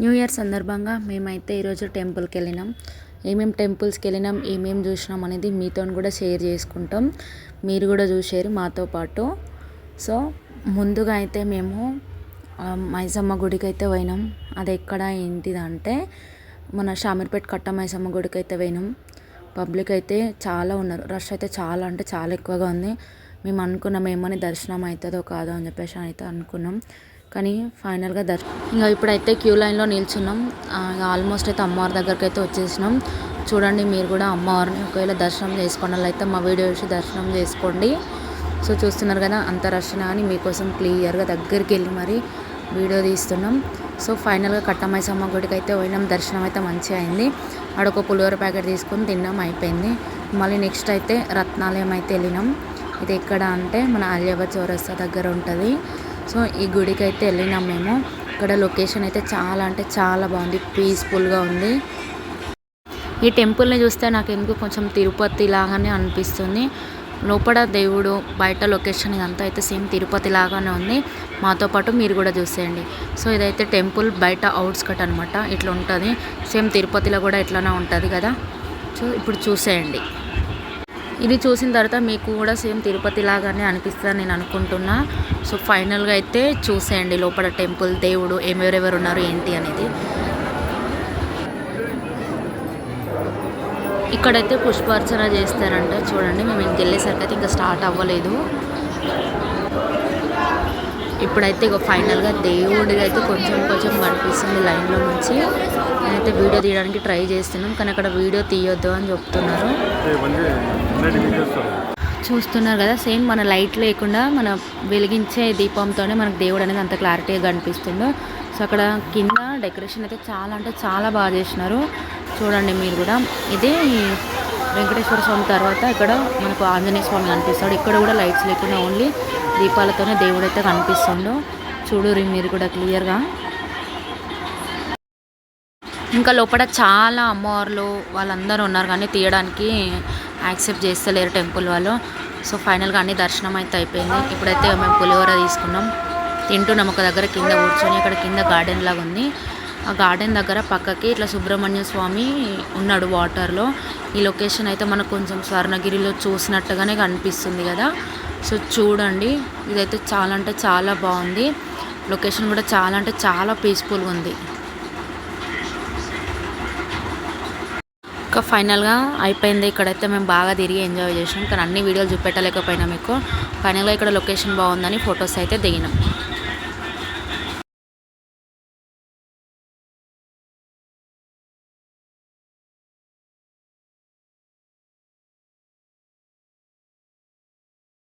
New year సందర్భంగా మేమైతే ఈరోజు టెంపుల్కి వెళ్ళినాం ఏమేమి టెంపుల్స్కి వెళ్ళినాం ఏమేమి చూసినాం అనేది మీతో కూడా షేర్ చేసుకుంటాం. మీరు కూడా చూసారు మాతో పాటు. సో ముందుగా అయితే మేము మైసమ్మ గుడికి అయితే పోయినాం. అది ఎక్కడ ఏంటిదంటే మన షామీర్పేట కట్ట మైసమ్మ గుడికి అయితే పోయినాం. పబ్లిక్ అయితే చాలా ఉన్నారు. రష్ అయితే చాలా అంటే చాలా ఎక్కువగా ఉంది. మేము అనుకున్నాం ఏమని దర్శనం అవుతుందో కాదో అని చెప్పేసి అయితే అనుకున్నాం. కానీ ఫైనల్గా దర్శ ఇంకా ఇప్పుడైతే క్యూ లైన్లో నిల్చున్నాం. ఆల్మోస్ట్ అయితే అమ్మవారి దగ్గరికి అయితే వచ్చేసినాం. చూడండి మీరు కూడా అమ్మవారిని ఒకవేళ దర్శనం చేసుకున్న అయితే మా వీడియో చూసి దర్శనం చేసుకోండి. సో చూస్తున్నారు కదా అంత రష్ కానీ మీకోసం క్లియర్గా దగ్గరికి వెళ్ళి మరి వీడియో తీస్తున్నాం. సో ఫైనల్గా కట్టమైసమ్మ గుడికి అయితే పోయినాం. దర్శనం అయితే మంచిగా అయింది. ఆడొక పులిహోర ప్యాకెట్ తీసుకొని తిన్నాం. అయిపోయింది. మళ్ళీ నెక్స్ట్ అయితే రత్నాలయం అయితే వెళ్ళినాం. ఇది ఎక్కడ అంటే మన ఆలియాబాద్ చౌరస్తా దగ్గర ఉంటుంది. సో ఈ గుడికి అయితే వెళ్ళినాం మేము. ఇక్కడ లొకేషన్ అయితే చాలా అంటే చాలా బాగుంది. పీస్ఫుల్గా ఉంది. ఈ టెంపుల్ని చూస్తే నాకు ఎందుకు కొంచెం తిరుపతి లాగానే అనిపిస్తుంది. లోపల దేవుడు బయట లొకేషన్ ఇదంతా అయితే సేమ్ తిరుపతి లాగానే ఉంది. మాతో పాటు మీరు కూడా చూసేయండి. సో ఇదైతే టెంపుల్ బయట అవుట్స్కట్ అనమాట ఇట్లా ఉంటుంది. సేమ్ తిరుపతిలో కూడా ఇట్లానే ఉంటుంది కదా. సో ఇప్పుడు చూసేయండి. ఇది చూసిన తర్వాత మీకు కూడా సేమ్ తిరుపతి లాగానే అనిపిస్తుంది నేను అనుకుంటున్నా. సో ఫైనల్గా అయితే చూసేయండి లోపల టెంపుల్ దేవుడు ఎవరెవరు ఉన్నారు ఏంటి అనేది. ఇక్కడైతే పుష్పార్చన చేస్తారంట చూడండి మేము ఇంకెళ్ళేసరికి అయితే ఇంకా స్టార్ట్ అవ్వలేదు. ఇప్పుడైతే ఇక ఫైనల్గా దేవుడిది అయితే కొంచెం కొంచెం కనిపిస్తుంది లైన్లో నుంచి. నేనైతే వీడియో తీయడానికి ట్రై చేస్తున్నాం కానీ అక్కడ వీడియో తీయొద్దు అని చెప్తున్నారు. చూస్తున్నారు కదా సేమ్ మన లైట్ లేకుండా మన వెలిగించే దీపంతోనే మనకు దేవుడు అనేది అంత క్లారిటీగా కనిపిస్తుందో. సో అక్కడ కింద డెకరేషన్ అయితే చాలా అంటే చాలా బాగా చేసినారు. చూడండి మీరు కూడా. ఇదే వెంకటేశ్వర స్వామి తర్వాత ఇక్కడ మనకు ఆంజనేయ స్వామి కనిపిస్తాడు. ఇక్కడ కూడా లైట్స్ లేకుండా ఓన్లీ దీపాలతోనే దేవుడు అయితే కనిపిస్తుండో. చూడురి మీరు కూడా క్లియర్గా. ఇంకా లోపల చాలా అమ్మవార్లు వాళ్ళందరూ ఉన్నారు కానీ తీయడానికి యాక్సెప్ట్ చేస్తలేరు టెంపుల్ వాళ్ళు. సో ఫైనల్గా అన్ని దర్శనం అయితే అయిపోయింది. ఇప్పుడైతే మేము పులిహోర తీసుకున్నాం. తింటున్నాం ఒక దగ్గర కింద కూర్చొని ఇక్కడ కింద గార్డెన్ లాగా ఉంది. ఆ గార్డెన్ దగ్గర పక్కకి ఇట్లా సుబ్రహ్మణ్య స్వామి ఉన్నాడు వాటర్లో. ఈ లొకేషన్ అయితే మనకు కొంచెం స్వర్ణగిరిలో చూసినట్టుగానే కనిపిస్తుంది కదా. సో చూడండి ఇదైతే చాలా అంటే చాలా బాగుంది. లొకేషన్ కూడా చాలా అంటే చాలా పీస్ఫుల్గా ఉంది. ఇంకా ఫైనల్గా అయిపోయింది. ఇక్కడైతే మేము బాగా తిరిగి ఎంజాయ్ చేసాం కానీ అన్ని వీడియోలు చూపెట్టలేకపోయినా మీకు. ఫైనల్గా ఇక్కడ లొకేషన్ బాగుందని ఫొటోస్ అయితే దిగినాం.